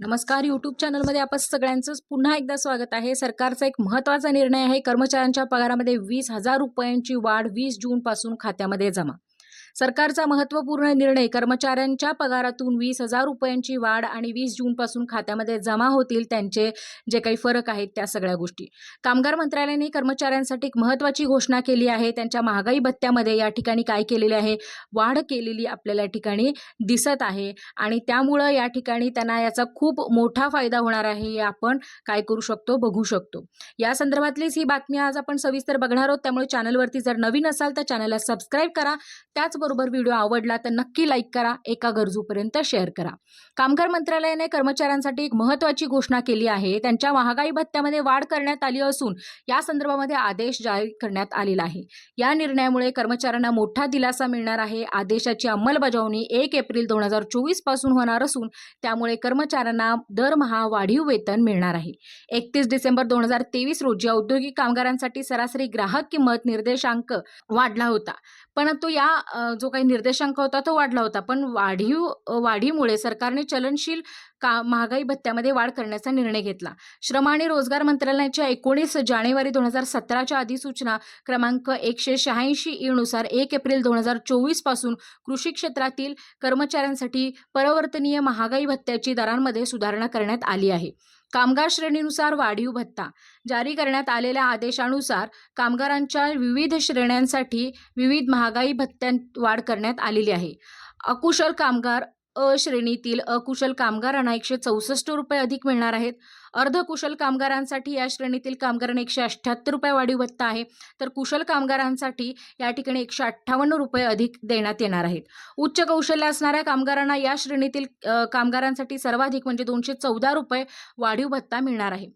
नमस्कार. यूट्यूब चॅनलमध्ये आपण सगळ्यांचं पुन्हा एकदा स्वागत आहे. सरकारचा एक महत्त्वाचा निर्णय आहे. कर्मचाऱ्यांच्या पगारामध्ये वीस हजार रुपयांची वाढ वीस जूनपासून खात्यामध्ये जमा. सरकारचा महत्त्वपूर्ण निर्णय कर्मचाऱ्यांच्या पगारातून वीस हजार रुपयांची वाढ आणि वीस जूनपासून खात्यामध्ये जमा होतील त्यांचे जे काही फरक आहेत त्या सगळ्या गोष्टी. कामगार मंत्रालयाने कर्मचाऱ्यांसाठी एक महत्त्वाची घोषणा केली आहे. त्यांच्या महागाई भत्त्यामध्ये या ठिकाणी काय केलेले आहे? वाढ केलेली आपल्याला या ठिकाणी दिसत आहे आणि त्यामुळं या ठिकाणी त्यांना याचा खूप मोठा फायदा होणार आहे हे आपण काय करू शकतो? बघू शकतो. या संदर्भातलीच ही बातमी आज आपण सविस्तर बघणार आहोत. त्यामुळे चॅनलवरती जर नवीन असाल तर चॅनलला सबस्क्राईब करा. त्याचबरोबर व्हिडिओ आवडला तर नक्की लाईक करा एका गरजूपर्यंत शेअर करा. कामगार मंत्रालयाने कर्मचाऱ्यांसाठी एक महत्त्वाची घोषणा केली आहे. त्यांच्या महागाई भत्त्यामध्ये वाढ करण्यात आली असून या संदर्भामध्ये आदेश जारी करण्यात आलेला आहे. या निर्णयामुळे कर्मचाऱ्यांना मोठा दिलासा मिळणार आहे. आदेशाची अंमलबजावणी एक एप्रिल दोन हजार चोवीसपासून होणार असून त्यामुळे कर्मचाऱ्यांना दरमहा वाढीव वेतन मिळणार आहे. एकतीस डिसेंबर दोन हजार तेवीस रोजी औद्योगिक कामगारांसाठी सरासरी ग्राहक किंमत निर्देशांक वाढला होता. परंतु या जो काही निर्देशांक होता तो वाढला होता. पण वाढीव वाढीमुळे सरकारने चलनशील का महागाई भत्त्यामध्ये वाढ करण्याचा निर्णय घेतला. श्रम आणि रोजगार मंत्रालयाच्या एकोणीस जानेवारी दोन हजार सतराच्या अधिसूचना क्रमांक एकशे शहाऐंशी ई नुसार एक एप्रिल दोन हजार चोवीसपासून कृषी क्षेत्रातील कर्मचाऱ्यांसाठी परवर्तनीय महागाई भत्त्याची दरांमध्ये सुधारणा करण्यात आली आहे. कामगार श्रेणीनुसार वाढीव भत्ता. जारी करण्यात आलेल्या आदेशानुसार कामगारांच्या विविध श्रेण्यांसाठी विविध महागाई भत्त्यात वाढ करण्यात आलेली आहे. अकुशल कामगार अ श्रेणीतील अकुशल कामगारांना एकशे चौसष्ट रुपये अधिक मिळणार आहेत. अर्धकुशल कामगारांसाठी या श्रेणीतील कामगारांना एकशे अठ्ठ्याहत्तर रुपये वाढीव भत्ता आहे. तर कुशल कामगारांसाठी या ठिकाणी एकशे अठ्ठावन्न रुपये अधिक देण्यात येणार आहेत. उच्च कौशल्य असणाऱ्या कामगारांना या श्रेणीतील कामगारांसाठी सर्वाधिक म्हणजे दोनशे चौदा रुपये वाढीव भत्ता मिळणार आहे.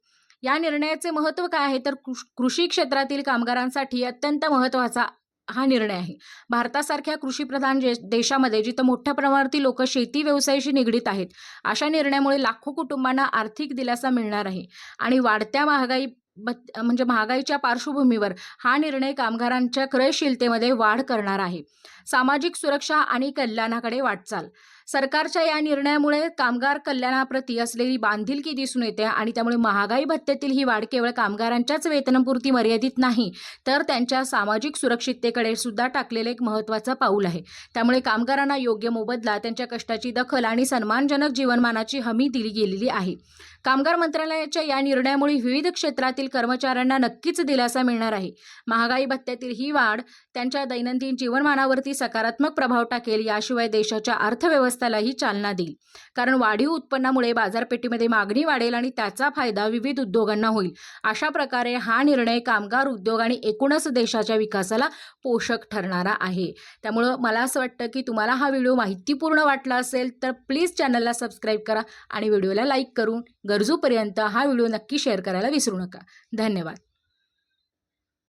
या निर्णयाचे महत्त्व काय आहे? तर कृषी क्षेत्रातील कामगारांसाठी अत्यंत महत्त्वाचा हा निर्णय आहे. भारतासारख्या कृषीप्रधान जे देशामध्ये जिथं मोठ्या प्रमाणावरती लोक शेती व्यवसायाशी निगडीत आहेत अशा निर्णयामुळे लाखो कुटुंबांना आर्थिक दिलासा मिळणार आहे. आणि वाढत्या महागाई म्हणजे महागाईच्या पार्श्वभूमीवर हा निर्णय कामगारांच्या क्रयशीलतेमध्ये वाढ करणार आहे. सामाजिक सुरक्षा आणि कल्याणाकडे वाटचाल. सरकारच्या या निर्णयामुळे कामगार कल्याणाप्रती असलेली बांधिलकी दिसून येते आणि त्यामुळे महागाई भत्त्यातील ही वाढ केवळ कामगारांच्याच वेतनपुरती मर्यादित नाही तर त्यांच्या सामाजिक सुरक्षिततेकडे सुद्धा टाकलेलं एक महत्त्वाचं पाऊल आहे. त्यामुळे कामगारांना योग्य मोबदला त्यांच्या कष्टाची दखल आणि सन्मानजनक जीवनमानाची हमी दिली गेलेली आहे. कामगार मंत्रालयाच्या या निर्णयामुळे विविध क्षेत्रातील कर्मचाऱ्यांना नक्कीच दिलासा मिळणार आहे. महागाई भत्त्यातील ही वाढ त्यांच्या दैनंदिन जीवनमानावरती सकारात्मक प्रभाव टाकेल याशिवाय देशाच्या अर्थव्यवस्था अर्थव्यवस्थेलाही चालना देईल. कारण वाढीव उत्पन्नामुळे बाजारपेठेमध्ये मागणी वाढेल आणि त्याचा फायदा विविध उद्योगांना होईल. अशा प्रकारे हा निर्णय कामगार उद्योग आणि एकूणच देशाच्या विकासाला पोषक ठरणारा आहे. त्यामुळं मला असं वाटतं की तुम्हाला हा व्हिडिओ माहितीपूर्ण वाटला असेल तर प्लीज चॅनलला सबस्क्राईब करा आणि व्हिडिओला लाईक करून गरजूपर्यंत हा व्हिडिओ नक्की शेअर करायला विसरू नका. धन्यवाद.